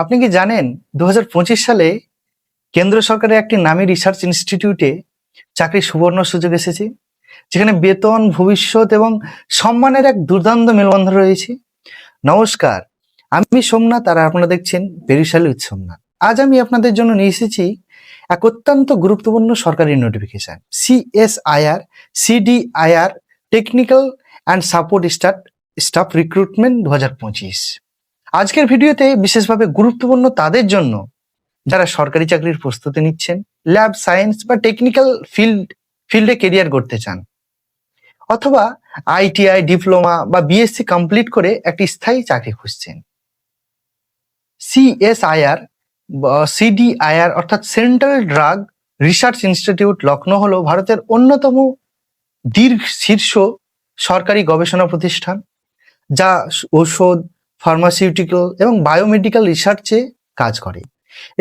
আপনি কি জানেন দু হাজার পঁচিশ সালে কেন্দ্র সরকারের একটি নামী রিসার্চ ইনস্টিটিউটে চাকরির সুবর্ণ সুযোগ এসেছে, যেখানে বেতন, ভবিষ্যৎ এবং সম্মানের এক দুর্দান্ত মেলবন্ধন রয়েছে। নমস্কার, আমি সোমনাথ আর আপনারা দেখছেন বেরিশালী উৎ সোমনাথ। আজ আমি আপনাদের জন্য নিয়ে এসেছি এক অত্যন্ত গুরুত্বপূর্ণ সরকারি notification CSIR CDIR technical and support staff staff recruitment দু হাজার পঁচিশ। আজকের ভিডিওতে বিশেষভাবে গুরুত্বপূর্ণ তাদের জন্য যারা সরকারি চাকরির প্রস্তুতি নিচ্ছেন ল্যাব সায়েন্স বা টেকনিক্যাল ফিল্ড ফিল্ডে কেরিয়ার করতে চান, অথবা আইটিআই ডিপ্লোমা বা বিএসসি কমপ্লিট করে একটি স্থায়ী চাকরি খুঁজছেন। সিএসআইআর সিডিআইআর অর্থাৎ central drug research institute Lucknow হল ভারতের অন্যতম দীর্ঘ শীর্ষ সরকারি গবেষণা প্রতিষ্ঠান, যা ঔষধ ফার্মাসিউটিক্যাল এবং বায়োমেডিক্যাল রিসার্চে কাজ করে।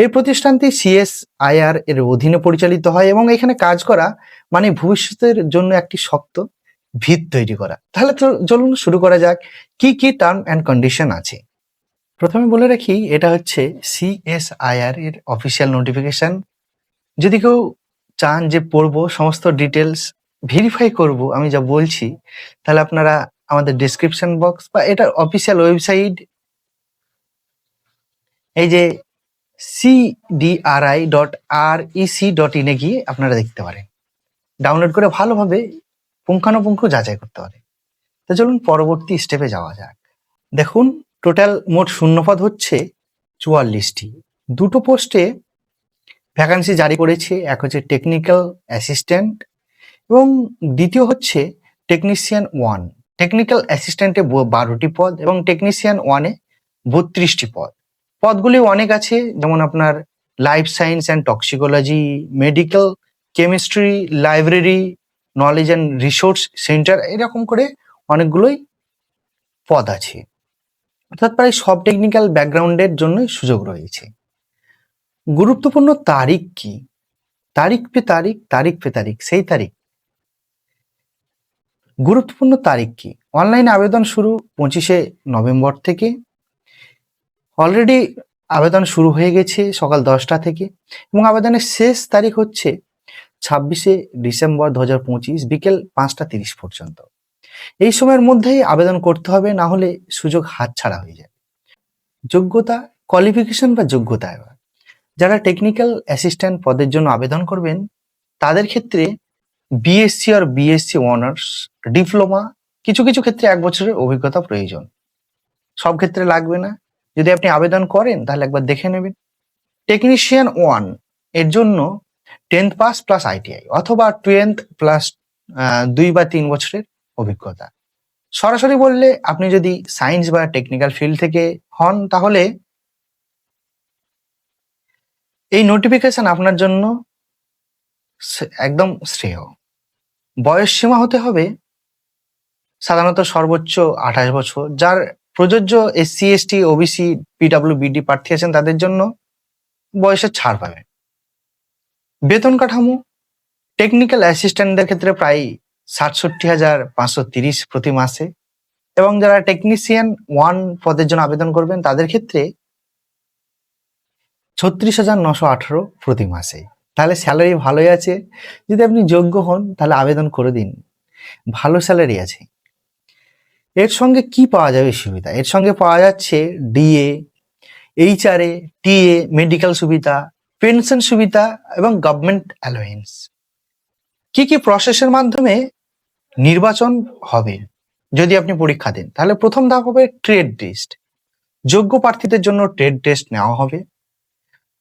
এই প্রতিষ্ঠানটি সিএসআইআর এর অধীনে পরিচালিত হয় এবং এখানে কাজ করা মানে ভবিষ্যতের জন্য একটি শক্ত ভিত তৈরি করা। তাহলে চলুন শুরু করা যাক, কি কি টার্ম অ্যান্ড কন্ডিশন আছে? প্রথমে বলে রাখি, এটা হচ্ছে সিএসআইআর এর অফিসিয়াল নোটিফিকেশন যদি কেউ চান যে পড়ব, সমস্ত ডিটেলস ভেরিফাই করব, আমি যা বলছি, তাহলে আপনারা আমাদের ডিসক্রিপশন বক্স বা এটার অফিসিয়াল ওয়েবসাইট এই যে CDRI dot R EC dot ইনে গিয়ে আপনারা দেখতে পারেন। ডাউনলোড করে ভালোভাবে পুঙ্খানুপুঙ্খ যাচাই করতে পারেন। তো চলুন পরবর্তী স্টেপে যাওয়া যাক। দেখুন টোটাল মোট শূন্যপদ হচ্ছে চুয়াল্লিশটি। দুটো পোস্টে ভ্যাকান্সি জারি করেছে, এক হচ্ছে টেকনিক্যাল অ্যাসিস্ট্যান্ট এবং দ্বিতীয় হচ্ছে টেকনিশিয়ান ওয়ান টেকনিক্যাল অ্যাসিস্ট্যান্টে বারোটি পদ এবং টেকনিশিয়ান ওয়ানে বত্রিশটি পদ। পদগুলি অনেক আছে, যেমন আপনার life science and toxicology medical chemistry library knowledge and resource centre এরকম করে অনেকগুলোই পদ আছে। অর্থাৎ প্রায় সব টেকনিক্যাল ব্যাকগ্রাউন্ডের জন্যই সুযোগ রয়েছে। গুরুত্বপূর্ণ তারিখ কি? তারিখ পে তারিখ তারিখ পে তারিখ, সেই তারিখ গুরুত্বপূর্ণ তারিখ কি? অনলাইন আবেদন শুরু পঁচিশে নভেম্বর থেকে। অলরেডি আবেদন শুরু হয়ে গেছে সকাল দশটা থেকে এবং আবেদনের শেষ তারিখ হচ্ছে ছাব্বিশে ডিসেম্বর দু হাজার পঁচিশ বিকেল পাঁচটা তিরিশ পর্যন্ত। এই সময়ের মধ্যেই আবেদন করতে হবে, না হলে সুযোগ হাতছাড়া হয়ে যাবে। যোগ্যতা কোয়ালিফিকেশন বা যোগ্যতা এবার। যারা টেকনিক্যাল অ্যাসিস্ট্যান্ট পদের জন্য আবেদন করবেন, তাদের ক্ষেত্রে বিএসসি আর বিএসসি অনার্স ডিপ্লোমা, কিছু কিছু ক্ষেত্রে এক বছরের অভিজ্ঞতা প্রয়োজন। সব ক্ষেত্রে লাগবে না। যদি আপনি আবেদন করেন, তাহলে একবার দেখে নেবেন। টেকনিশিয়ান ওয়ানের জন্য টেন্থ পাস প্লাস আইটিআই অথবা টুয়েলথ প্লাস দুই বা তিন বছরের অভিজ্ঞতা। সরাসরি বললে আপনি যদি সায়েন্স বা টেকনিক্যাল ফিল্ড থেকে হন, তাহলে এই নোটিফিকেশন আপনার জন্য একদম শ্রেয়। বয়স সীমা হতে হবে সাধারণত সর্বোচ্চ আঠাশ বছর। যার প্রযোজ্য SC, ST, OBC, PW, BD প্রার্থী আছেন, তাদের জন্য বয়সের ছাড় পাবে বেতন কাঠামো টেকনিক্যাল অ্যাসিস্ট্যান্টদের ক্ষেত্রে প্রায় সাতষট্টি হাজার পাঁচশো তিরিশ প্রতি মাসে এবং যারা টেকনিশিয়ান ওয়ান পদের জন্য আবেদন করবেন, তাদের ক্ষেত্রে ছত্রিশ হাজার নশো আঠারো প্রতি মাসে। তাহলে স্যালারি ভালোই আছে। যদি আপনি যোগ্য হন, তাহলে আবেদন করে দিন। ভালো স্যালারি আছে। এর সঙ্গে কি পাওয়া যাবে সুবিধা? এর সঙ্গে পাওয়া যাচ্ছে ডিএ এইচআরএ টিএ মেডিকেল সুবিধা পেনশন সুবিধা এবং গভর্নমেন্ট অ্যালোয়েন্স কি কি প্রসেসের মাধ্যমে নির্বাচন হবে? যদি আপনি পরীক্ষা দেন, তাহলে প্রথম ধাপ হবে ট্রেড টেস্ট যোগ্য প্রার্থীদের জন্য ট্রেড টেস্ট নেওয়া হবে।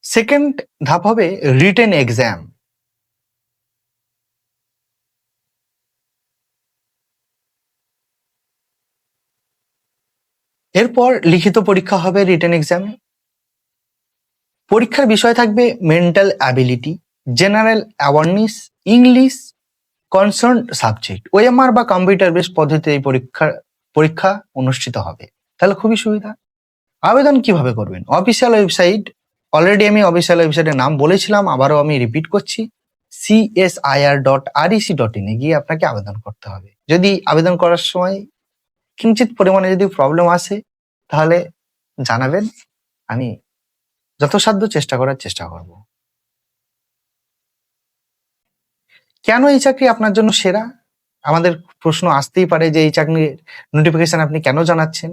সেকেন্ড ধাপ হবে রিটেন এক্সাম এরপর লিখিত পরীক্ষা হবে রিটেন এক্সামে পরীক্ষার বিষয় থাকবে mental ability general awareness English concern subject OMR বা কম্পিউটার বেস পদ্ধতিতে এই পরীক্ষা পরীক্ষা অনুষ্ঠিত হবে। তাহলে খুবই সুবিধা। আবেদন কীভাবে করবেন? অফিসিয়াল ওয়েবসাইট অলরেডি আমি অফিসিয়াল ওয়েবসাইটের নাম বলেছিলাম, আবারও আমি রিপিট করছি। সিএসআইআর ডট আরইসি ডট ইনে গিয়ে আপনাকে আবেদন করতে হবে। যদি আবেদন করার সময় কিঞ্চিত পরিমাণে যদি প্রবলেম আসে তাহলে জানাবেন, আমি যথাসাধ্য চেষ্টা করার চেষ্টা করব। কেন এই চাকরি আপনার জন্য সেরা? আমাদের প্রশ্ন আসতেই পারে যে এই চাকরির নোটিফিকেশন আপনি কেন জানাচ্ছেন?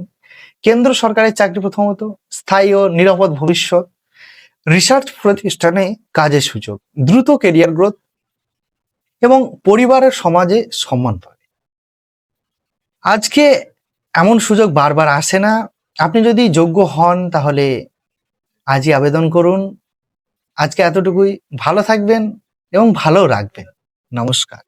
কেন্দ্র সরকারের চাকরি প্রথমত স্থায়ী ও নিরাপদ ভবিষ্যৎ রিসার্চ প্রতিষ্ঠানে কাজের সুযোগ, দ্রুত কেরিয়ার গ্রোথ এবং পরিবারের সমাজে সম্মান পাবে। আজকে এমন সুযোগ বারবার আসে না আপনি যদি যোগ্য হন, তাহলে আজই আবেদন করুন। আজকে এতটুকুই। ভালো থাকবেন এবং ভালো রাখবেন। নমস্কার।